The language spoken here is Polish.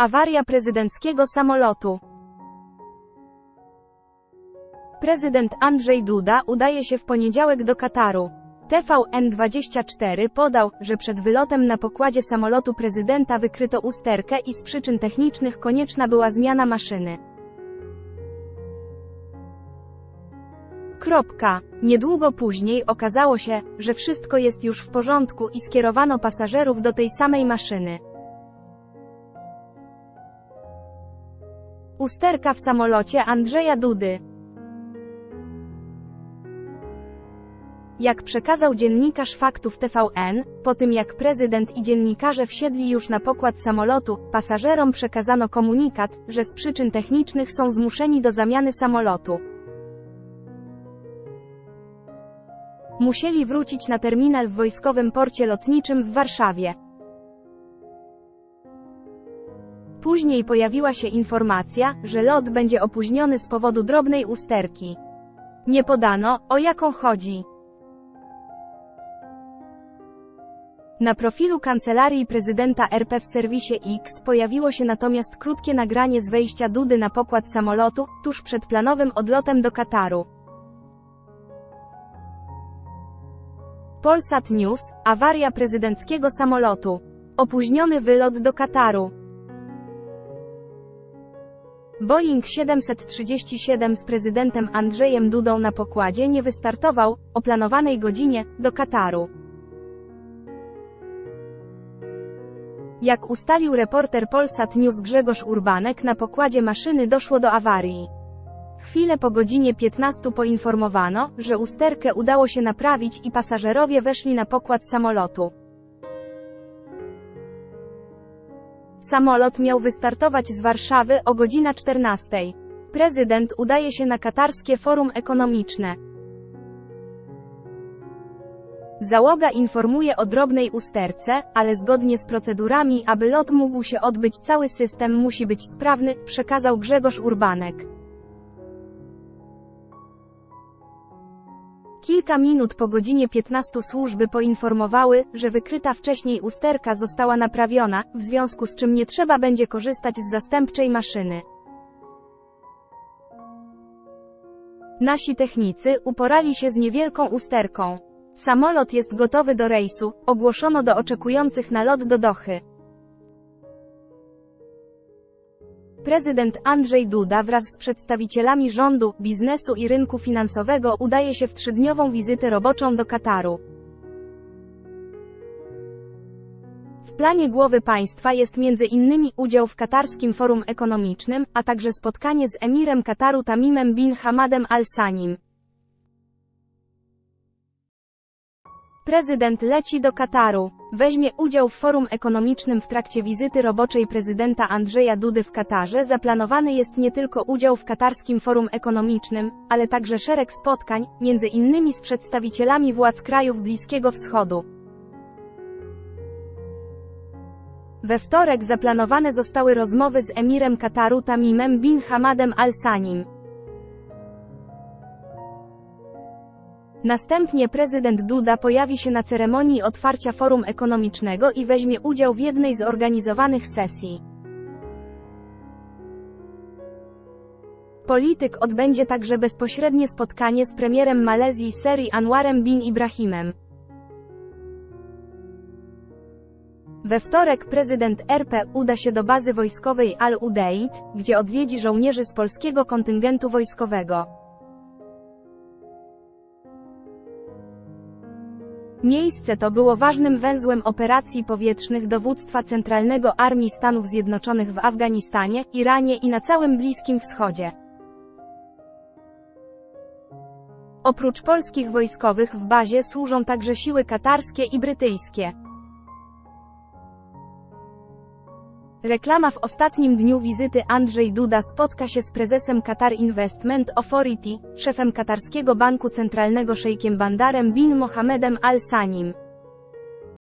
Awaria prezydenckiego samolotu. Prezydent Andrzej Duda udaje się w poniedziałek do Kataru. TVN24 podał, że przed wylotem na pokładzie samolotu prezydenta wykryto usterkę i z przyczyn technicznych konieczna była zmiana maszyny. Kropka. Niedługo później okazało się, że wszystko jest już w porządku i skierowano pasażerów do tej samej maszyny. Usterka w samolocie Andrzeja Dudy. Jak przekazał dziennikarz faktów TVN, po tym jak prezydent i dziennikarze wsiedli już na pokład samolotu, pasażerom przekazano komunikat, że z przyczyn technicznych są zmuszeni do zamiany samolotu. Musieli wrócić na terminal w wojskowym porcie lotniczym w Warszawie. Później pojawiła się informacja, że lot będzie opóźniony z powodu drobnej usterki. Nie podano, o jaką chodzi. Na profilu Kancelarii Prezydenta RP w serwisie X pojawiło się natomiast krótkie nagranie z wejścia Dudy na pokład samolotu, tuż przed planowym odlotem do Kataru. Polsat News, awaria prezydenckiego samolotu. Opóźniony wylot do Kataru. Boeing 737 z prezydentem Andrzejem Dudą na pokładzie nie wystartował, o planowanej godzinie, do Kataru. Jak ustalił reporter Polsat News Grzegorz Urbanek na pokładzie maszyny doszło do awarii. Chwilę po godzinie 15 poinformowano, że usterkę udało się naprawić i pasażerowie weszli na pokład samolotu. Samolot miał wystartować z Warszawy o godzina 14. Prezydent udaje się na katarskie forum ekonomiczne. Załoga informuje o drobnej usterce, ale zgodnie z procedurami, aby lot mógł się odbyć cały system musi być sprawny, przekazał Grzegorz Urbanek. Kilka minut po godzinie 15 służby poinformowały, że wykryta wcześniej usterka została naprawiona, w związku z czym nie trzeba będzie korzystać z zastępczej maszyny. Nasi technicy uporali się z niewielką usterką. Samolot jest gotowy do rejsu, ogłoszono do oczekujących na lot do Dochy. Prezydent Andrzej Duda wraz z przedstawicielami rządu, biznesu i rynku finansowego udaje się w trzydniową wizytę roboczą do Kataru. W planie głowy państwa jest między innymi udział w katarskim forum ekonomicznym, a także spotkanie z emirem Kataru Tamimem bin Hamadem Al Sanim. Prezydent leci do Kataru. Weźmie udział w forum ekonomicznym w trakcie wizyty roboczej prezydenta Andrzeja Dudy w Katarze. Zaplanowany jest nie tylko udział w katarskim forum ekonomicznym, ale także szereg spotkań, między innymi z przedstawicielami władz krajów Bliskiego Wschodu. We wtorek zaplanowane zostały rozmowy z emirem Kataru Tamimem bin Hamadem Al Sanim. Następnie prezydent Duda pojawi się na ceremonii otwarcia forum ekonomicznego i weźmie udział w jednej z organizowanych sesji. Polityk odbędzie także bezpośrednie spotkanie z premierem Malezji Seri Anwarem bin Ibrahimem. We wtorek prezydent RP uda się do bazy wojskowej Al-Udeid, gdzie odwiedzi żołnierzy z polskiego kontyngentu wojskowego. Miejsce to było ważnym węzłem operacji powietrznych Dowództwa Centralnego Armii Stanów Zjednoczonych w Afganistanie, Iranie i na całym Bliskim Wschodzie. Oprócz polskich wojskowych w bazie służą także siły katarskie i brytyjskie. Reklama w ostatnim dniu wizyty Andrzej Duda spotka się z prezesem Qatar Investment Authority, szefem katarskiego banku centralnego szejkiem Bandarem bin Mohamedem Al Sanim.